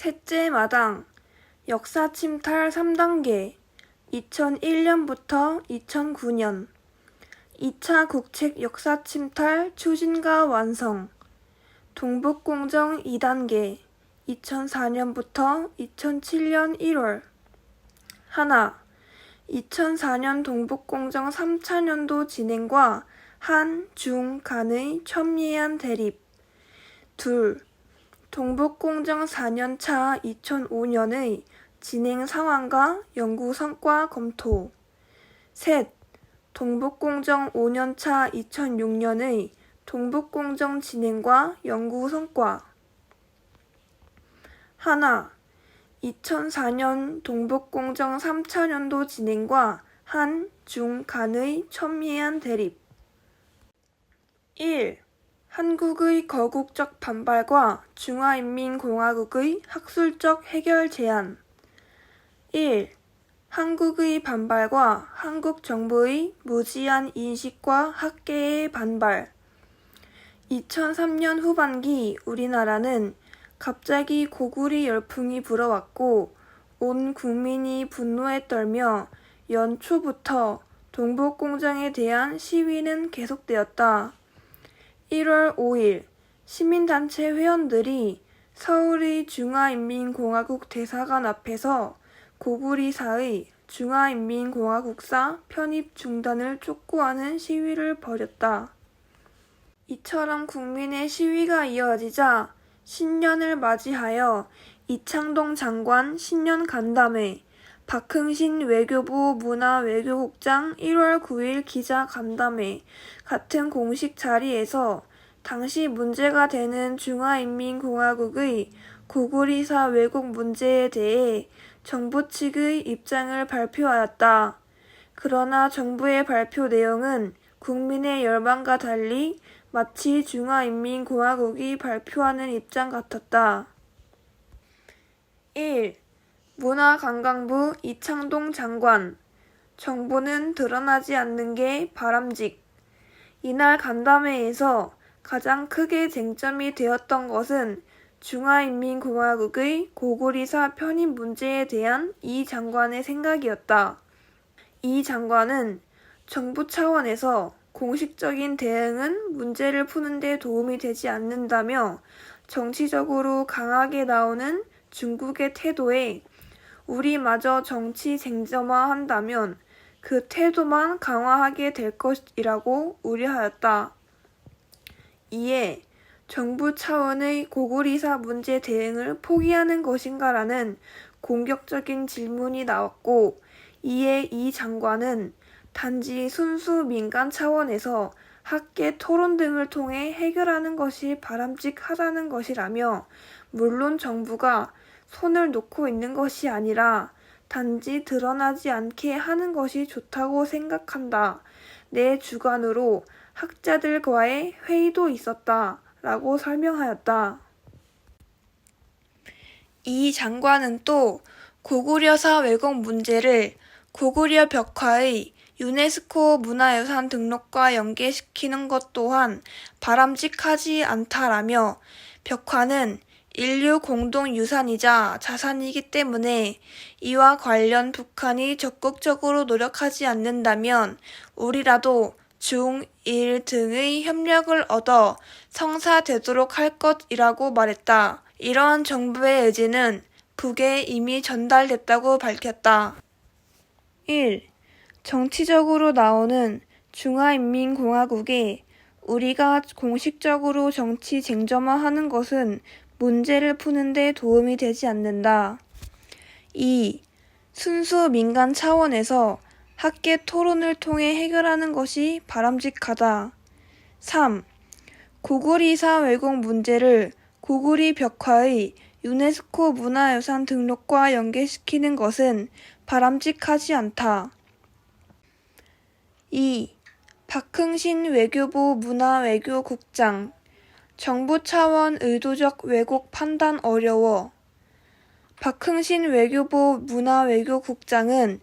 셋째 마당 역사 침탈 3단계 2001년부터 2009년. 2차 국책 역사 침탈 추진과 완성. 동북공정 2단계 2004년부터 2007년 1월. 하나 2004년 동북공정 3차 년도 진행과 한, 중, 간의 첨예한 대립. 둘 동북공정 4년차 2005년의 진행 상황과 연구 성과 검토. 셋. 동북공정 5년차 2006년의 동북공정 진행과 연구 성과. 하나. 2004년 동북공정 3차년도 진행과 한, 중, 간의 첨예한 대립. 1. 한국의 거국적 반발과 중화인민공화국의 학술적 해결 제안 1. 한국의 반발과 한국 정부의 무지한 인식과 학계의 반발 2003년 후반기 우리나라는 갑자기 고구리 열풍이 불어왔고 온 국민이 분노에 떨며 연초부터 동북공정에 대한 시위는 계속되었다. 1월 5일 시민단체 회원들이 서울의 중화인민공화국 대사관 앞에서 고구리사의 중화인민공화국사 편입 중단을 촉구하는 시위를 벌였다. 이처럼 국민의 시위가 이어지자 신년을 맞이하여 이창동 장관 신년 간담회, 박흥신 외교부 문화외교국장 1월 9일 기자 간담회 같은 공식 자리에서 당시 문제가 되는 중화인민공화국의 고구리사 왜곡 문제에 대해 정부 측의 입장을 발표하였다. 그러나 정부의 발표 내용은 국민의 열망과 달리 마치 중화인민공화국이 발표하는 입장 같았다. 1. 문화관광부 이창동 장관. 정보는 드러나지 않는 게 바람직. 이날 간담회에서 가장 크게 쟁점이 되었던 것은 중화인민공화국의 고구리사 편입 문제에 대한 이 장관의 생각이었다. 이 장관은 정부 차원에서 공식적인 대응은 문제를 푸는 데 도움이 되지 않는다며 정치적으로 강하게 나오는 중국의 태도에 우리마저 정치 쟁점화한다면 그 태도만 강화하게 될 것이라고 우려하였다. 이에 정부 차원의 고구리사 문제 대응을 포기하는 것인가라는 공격적인 질문이 나왔고 이에 이 장관은 단지 순수 민간 차원에서 학계 토론 등을 통해 해결하는 것이 바람직하다는 것이라며 물론 정부가 손을 놓고 있는 것이 아니라 단지 드러나지 않게 하는 것이 좋다고 생각한다. 내 주관으로 학자들과의 회의도 있었다. 라고 설명하였다. 이 장관은 또 고구려사 왜곡 문제를 고구려 벽화의 유네스코 문화유산 등록과 연계시키는 것 또한 바람직하지 않다라며 벽화는 인류 공동 유산이자 자산이기 때문에 이와 관련 북한이 적극적으로 노력하지 않는다면 우리라도 중, 일 등의 협력을 얻어 성사되도록 할 것이라고 말했다. 이러한 정부의 의지는 북에 이미 전달됐다고 밝혔다. 1. 정치적으로 나오는 중화인민공화국에 우리가 공식적으로 정치 쟁점화하는 것은 문제를 푸는데 도움이 되지 않는다. 2. 순수 민간 차원에서 학계 토론을 통해 해결하는 것이 바람직하다. 3. 고구리사 왜곡 문제를 고구리 벽화의 유네스코 문화유산 등록과 연계시키는 것은 바람직하지 않다. 2. 박흥신 외교부 문화외교국장 정부 차원 의도적 왜곡 판단 어려워. 박흥신 외교부 문화외교국장은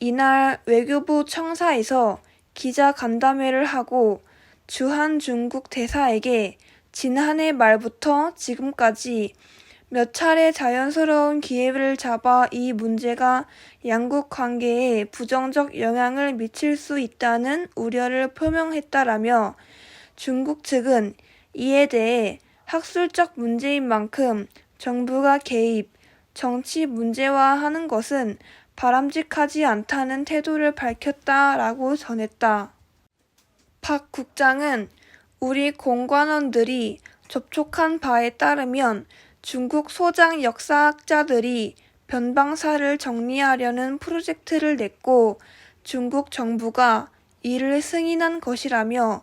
이날 외교부 청사에서 기자 간담회를 하고 주한 중국 대사에게 지난해 말부터 지금까지 몇 차례 자연스러운 기회를 잡아 이 문제가 양국 관계에 부정적 영향을 미칠 수 있다는 우려를 표명했다라며 중국 측은 이에 대해 학술적 문제인 만큼 정부가 개입, 정치 문제화하는 것은 바람직하지 않다는 태도를 밝혔다라고 전했다. 박 국장은 우리 공관원들이 접촉한 바에 따르면 중국 소장 역사학자들이 변방사를 정리하려는 프로젝트를 냈고 중국 정부가 이를 승인한 것이라며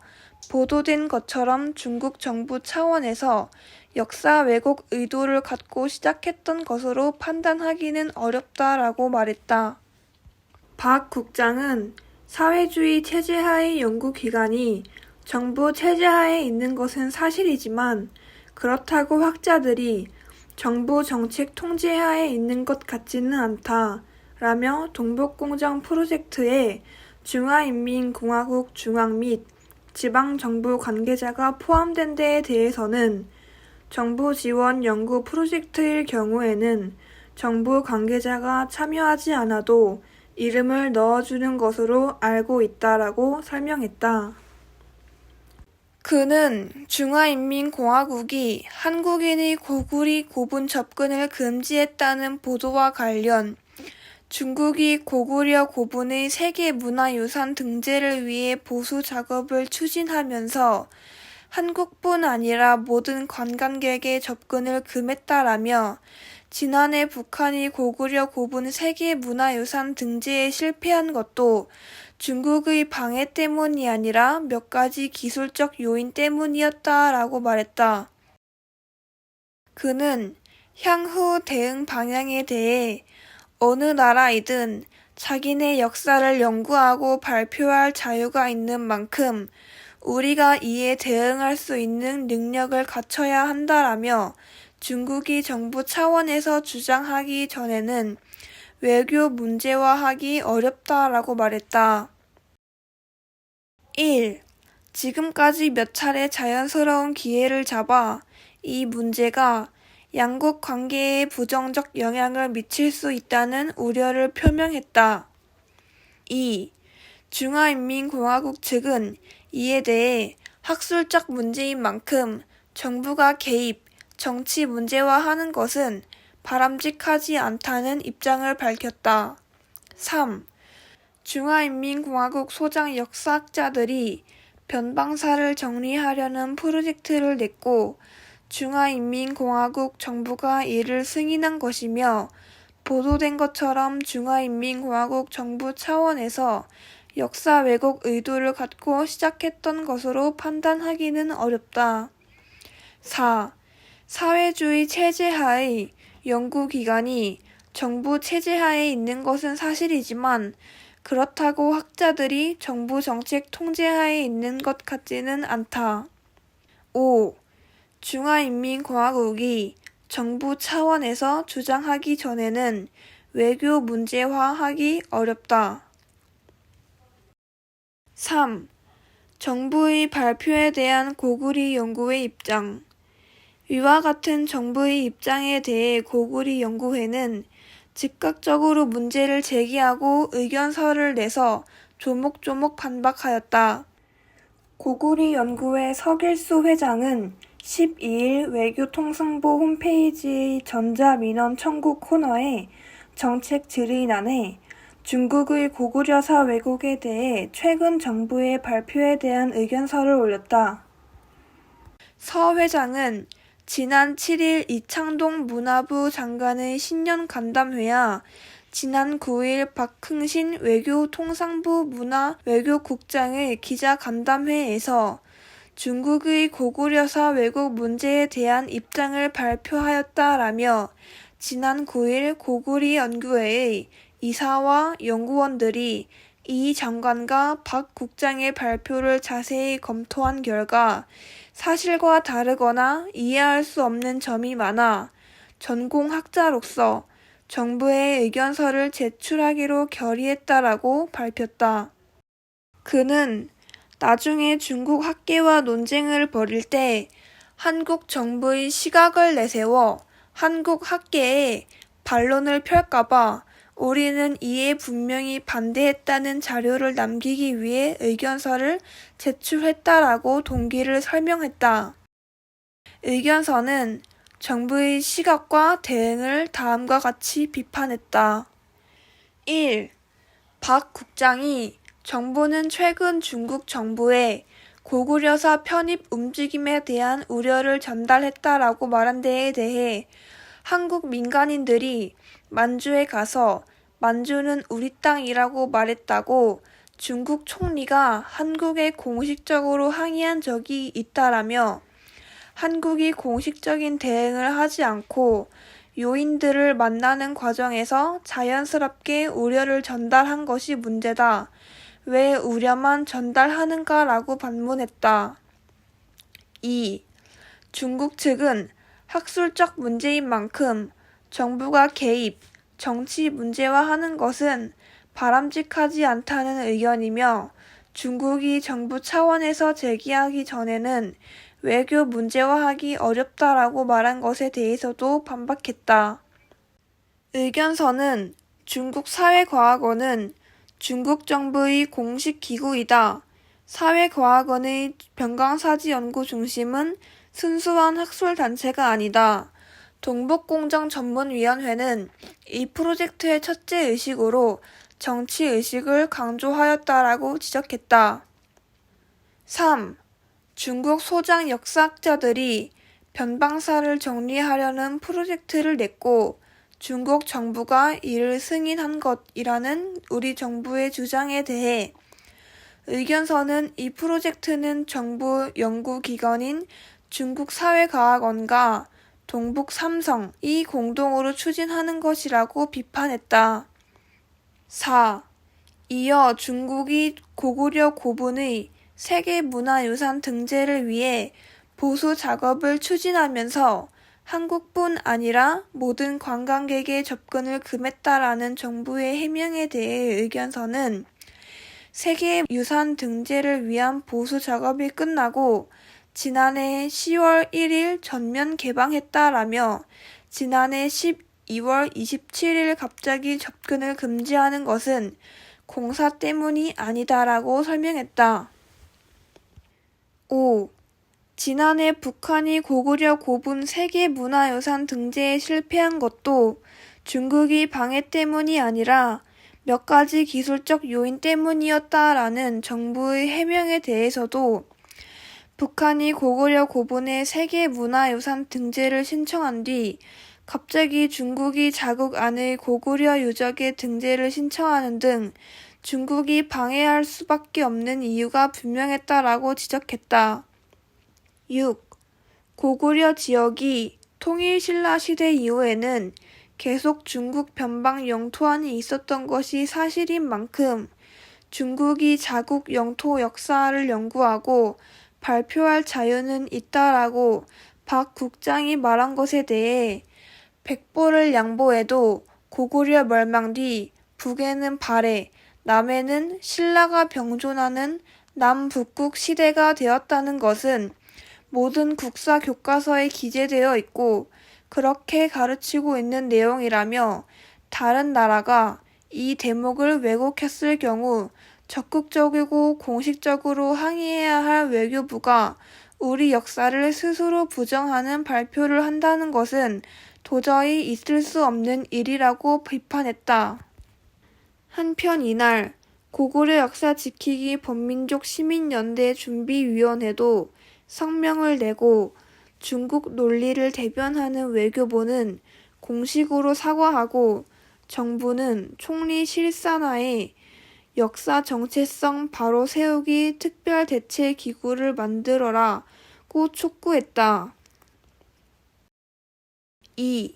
보도된 것처럼 중국 정부 차원에서 역사 왜곡 의도를 갖고 시작했던 것으로 판단하기는 어렵다라고 말했다. 박 국장은 사회주의 체제하의 연구기관이 정부 체제하에 있는 것은 사실이지만 그렇다고 학자들이 정부 정책 통제하에 있는 것 같지는 않다. 라며 동북공정 프로젝트에 중화인민공화국 중앙 및 지방정부 관계자가 포함된 데에 대해서는 정부 지원 연구 프로젝트일 경우에는 정부 관계자가 참여하지 않아도 이름을 넣어주는 것으로 알고 있다라고 설명했다. 그는 중화인민공화국이 한국인의 고구리 고분 접근을 금지했다는 보도와 관련 중국이 고구려 고분의 세계 문화유산 등재를 위해 보수 작업을 추진하면서 한국뿐 아니라 모든 관광객의 접근을 금했다라며 지난해 북한이 고구려 고분 세계 문화유산 등재에 실패한 것도 중국의 방해 때문이 아니라 몇 가지 기술적 요인 때문이었다라고 말했다. 그는 향후 대응 방향에 대해 어느 나라이든 자기네 역사를 연구하고 발표할 자유가 있는 만큼 우리가 이에 대응할 수 있는 능력을 갖춰야 한다라며 중국이 정부 차원에서 주장하기 전에는 외교 문제화하기 어렵다라고 말했다. 1. 지금까지 몇 차례 자연스러운 기회를 잡아 이 문제가 양국 관계에 부정적 영향을 미칠 수 있다는 우려를 표명했다. 2. 중화인민공화국 측은 이에 대해 학술적 문제인 만큼 정부가 개입, 정치 문제화하는 것은 바람직하지 않다는 입장을 밝혔다. 3. 중화인민공화국 소장 역사학자들이 변방사를 정리하려는 프로젝트를 냈고 중화인민공화국 정부가 이를 승인한 것이며 보도된 것처럼 중화인민공화국 정부 차원에서 역사 왜곡 의도를 갖고 시작했던 것으로 판단하기는 어렵다. 4. 사회주의 체제하의 연구기관이 정부 체제하에 있는 것은 사실이지만 그렇다고 학자들이 정부 정책 통제하에 있는 것 같지는 않다. 5. 중화인민공화국이 정부 차원에서 주장하기 전에는 외교 문제화하기 어렵다. 3. 정부의 발표에 대한 고구리 연구회 입장 위와 같은 정부의 입장에 대해 고구리 연구회는 즉각적으로 문제를 제기하고 의견서를 내서 조목조목 반박하였다. 고구리 연구회 서길수 회장은 12일 외교통상부 홈페이지의 전자민원 청구 코너에 정책 질의란에 중국의 고구려사 왜곡에 대해 최근 정부의 발표에 대한 의견서를 올렸다. 서 회장은 지난 7일 이창동 문화부 장관의 신년 간담회와 지난 9일 박흥신 외교통상부 문화 외교국장의 기자 간담회에서 중국의 고구려사 왜곡 문제에 대한 입장을 발표하였다라며 지난 9일 고구리 연구회의 이사와 연구원들이 이 장관과 박 국장의 발표를 자세히 검토한 결과 사실과 다르거나 이해할 수 없는 점이 많아 전공학자로서 정부의 의견서를 제출하기로 결의했다라고 밝혔다. 그는 나중에 중국 학계와 논쟁을 벌일 때 한국 정부의 시각을 내세워 한국 학계에 반론을 펼까봐 우리는 이에 분명히 반대했다는 자료를 남기기 위해 의견서를 제출했다라고 동기를 설명했다. 의견서는 정부의 시각과 대응을 다음과 같이 비판했다. 1. 박 국장이 정부는 최근 중국 정부에 고구려사 편입 움직임에 대한 우려를 전달했다라고 말한 데에 대해 한국 민간인들이 만주에 가서 만주는 우리 땅이라고 말했다고 중국 총리가 한국에 공식적으로 항의한 적이 있다라며 한국이 공식적인 대응을 하지 않고 요인들을 만나는 과정에서 자연스럽게 우려를 전달한 것이 문제다. 왜 우려만 전달하는가라고 반문했다. 2. 중국 측은 학술적 문제인 만큼 정부가 개입, 정치 문제화하는 것은 바람직하지 않다는 의견이며 중국이 정부 차원에서 제기하기 전에는 외교 문제화하기 어렵다라고 말한 것에 대해서도 반박했다. 의견서는 중국 사회과학원은 중국 정부의 공식 기구이다. 사회과학원의 병강사지 연구 중심은 순수한 학술 단체가 아니다. 동북공정전문위원회는 이 프로젝트의 첫째 의식으로 정치 의식을 강조하였다라고 지적했다. 3. 중국 소장 역사학자들이 변방사를 정리하려는 프로젝트를 냈고 중국 정부가 이를 승인한 것이라는 우리 정부의 주장에 대해 의견서는 이 프로젝트는 정부 연구기관인 중국 사회과학원과 동북 삼성이 공동으로 추진하는 것이라고 비판했다. 4. 이어 중국이 고구려 고분의 세계문화유산 등재를 위해 보수 작업을 추진하면서 한국뿐 아니라 모든 관광객의 접근을 금했다라는 정부의 해명에 대해 의견서는 세계 유산 등재를 위한 보수 작업이 끝나고 지난해 10월 1일 전면 개방했다라며 지난해 12월 27일 갑자기 접근을 금지하는 것은 공사 때문이 아니다라고 설명했다. 5. 지난해 북한이 고구려 고분 세계문화유산 등재에 실패한 것도 중국이 방해 때문이 아니라 몇 가지 기술적 요인 때문이었다라는 정부의 해명에 대해서도 북한이 고구려 고분의 세계문화유산 등재를 신청한 뒤 갑자기 중국이 자국 안의 고구려 유적의 등재를 신청하는 등 중국이 방해할 수밖에 없는 이유가 분명했다라고 지적했다. 6. 고구려 지역이 통일신라 시대 이후에는 계속 중국 변방 영토 안에 있었던 것이 사실인 만큼 중국이 자국 영토 역사를 연구하고 발표할 자유는 있다라고 박 국장이 말한 것에 대해 백보를 양보해도 고구려 멸망 뒤 북에는 발해, 남에는 신라가 병존하는 남북국 시대가 되었다는 것은 모든 국사 교과서에 기재되어 있고 그렇게 가르치고 있는 내용이라며 다른 나라가 이 대목을 왜곡했을 경우 적극적이고 공식적으로 항의해야 할 외교부가 우리 역사를 스스로 부정하는 발표를 한다는 것은 도저히 있을 수 없는 일이라고 비판했다. 한편 이날 고구려 역사 지키기 범민족 시민연대 준비위원회도 성명을 내고 중국 논리를 대변하는 외교부는 공식으로 사과하고 정부는 총리 실산하에 역사 정체성 바로 세우기 특별 대체 기구를 만들어라고 촉구했다. 2.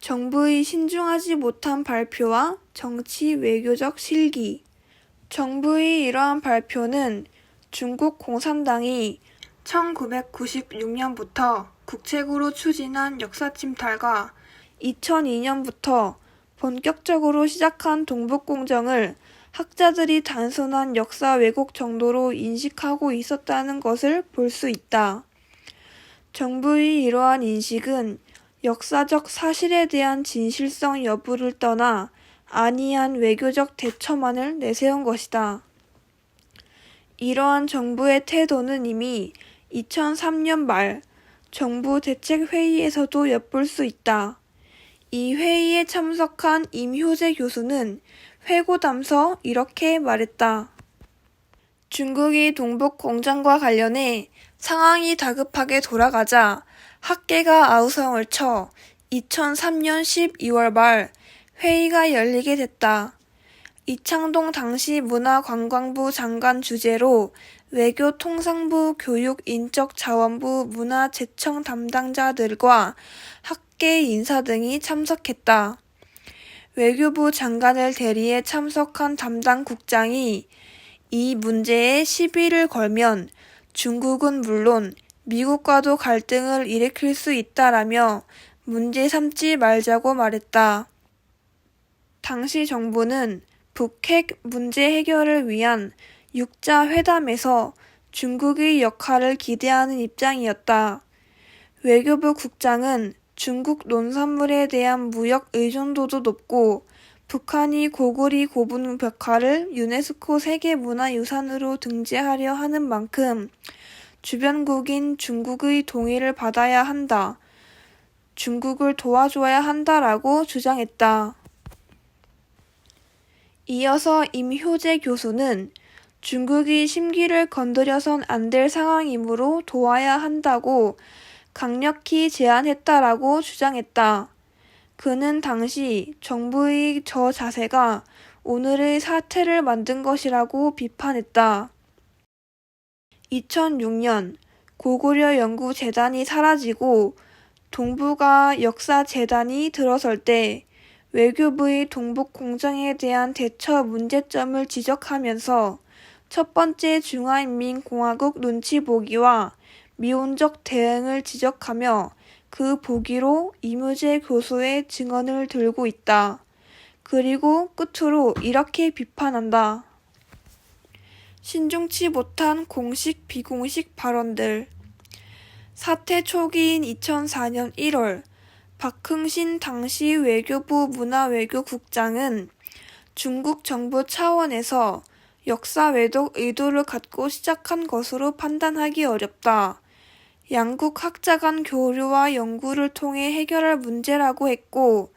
정부의 신중하지 못한 발표와 정치 외교적 실기. 정부의 이러한 발표는 중국 공산당이 1996년부터 국책으로 추진한 역사 침탈과 2002년부터 본격적으로 시작한 동북공정을 학자들이 단순한 역사 왜곡 정도로 인식하고 있었다는 것을 볼 수 있다. 정부의 이러한 인식은 역사적 사실에 대한 진실성 여부를 떠나 안이한 외교적 대처만을 내세운 것이다. 이러한 정부의 태도는 이미 2003년 말 정부 대책회의에서도 엿볼 수 있다. 이 회의에 참석한 임효재 교수는 회고담서 이렇게 말했다. 중국이 동북 공장과 관련해 상황이 다급하게 돌아가자 학계가 아우성을 쳐 2003년 12월 말 회의가 열리게 됐다. 이창동 당시 문화관광부 장관 주재로 외교통상부 교육인적자원부 문화재청 담당자들과 학계 인사 등이 참석했다. 외교부 장관을 대리해 참석한 담당 국장이 이 문제에 시비를 걸면 중국은 물론 미국과도 갈등을 일으킬 수 있다라며 문제 삼지 말자고 말했다. 당시 정부는 북핵 문제 해결을 위한 육자 회담에서 중국의 역할을 기대하는 입장이었다. 외교부 국장은 중국 농산물에 대한 무역 의존도도 높고 북한이 고구리 고분 벽화를 유네스코 세계문화유산으로 등재하려 하는 만큼 주변국인 중국의 동의를 받아야 한다. 중국을 도와줘야 한다라고 주장했다. 이어서 임효재 교수는 중국이 심기를 건드려선 안 될 상황이므로 도와야 한다고 강력히 제안했다라고 주장했다. 그는 당시 정부의 저 자세가 오늘의 사태를 만든 것이라고 비판했다. 2006년 고구려 연구재단이 사라지고 동북아 역사재단이 들어설 때 외교부의 동북 공정에 대한 대처 문제점을 지적하면서 첫 번째 중화인민공화국 눈치 보기와 미온적 대응을 지적하며 그 보기로 이무재 교수의 증언을 들고 있다. 그리고 끝으로 이렇게 비판한다. 신중치 못한 공식 비공식 발언들. 사태 초기인 2004년 1월 박흥신 당시 외교부 문화외교국장은 중국 정부 차원에서 역사 왜곡 의도를 갖고 시작한 것으로 판단하기 어렵다. 양국 학자 간 교류와 연구를 통해 해결할 문제라고 했고,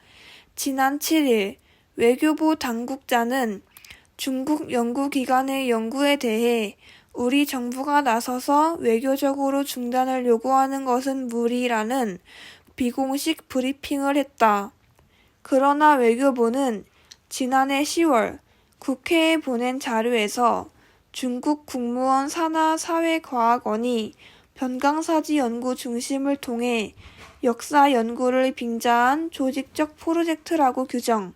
지난 7일 외교부 당국자는 중국 연구기관의 연구에 대해 우리 정부가 나서서 외교적으로 중단을 요구하는 것은 무리라는 비공식 브리핑을 했다. 그러나 외교부는 지난해 10월 국회에 보낸 자료에서 중국 국무원 산하 사회과학원이 변강사지 연구 중심을 통해 역사 연구를 빙자한 조직적 프로젝트라고 규정,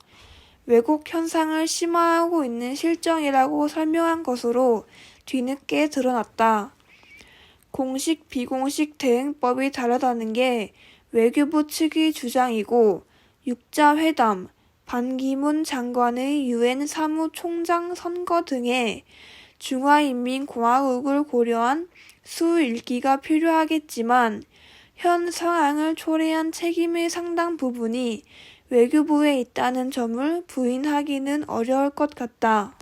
왜곡 현상을 심화하고 있는 실정이라고 설명한 것으로 뒤늦게 드러났다. 공식 비공식 대응법이 다르다는 게 외교부 측의 주장이고 육자 회담, 반기문 장관의 유엔 사무총장 선거 등의 중화인민공화국을 고려한 수일기가 필요하겠지만 현 상황을 초래한 책임의 상당 부분이 외교부에 있다는 점을 부인하기는 어려울 것 같다.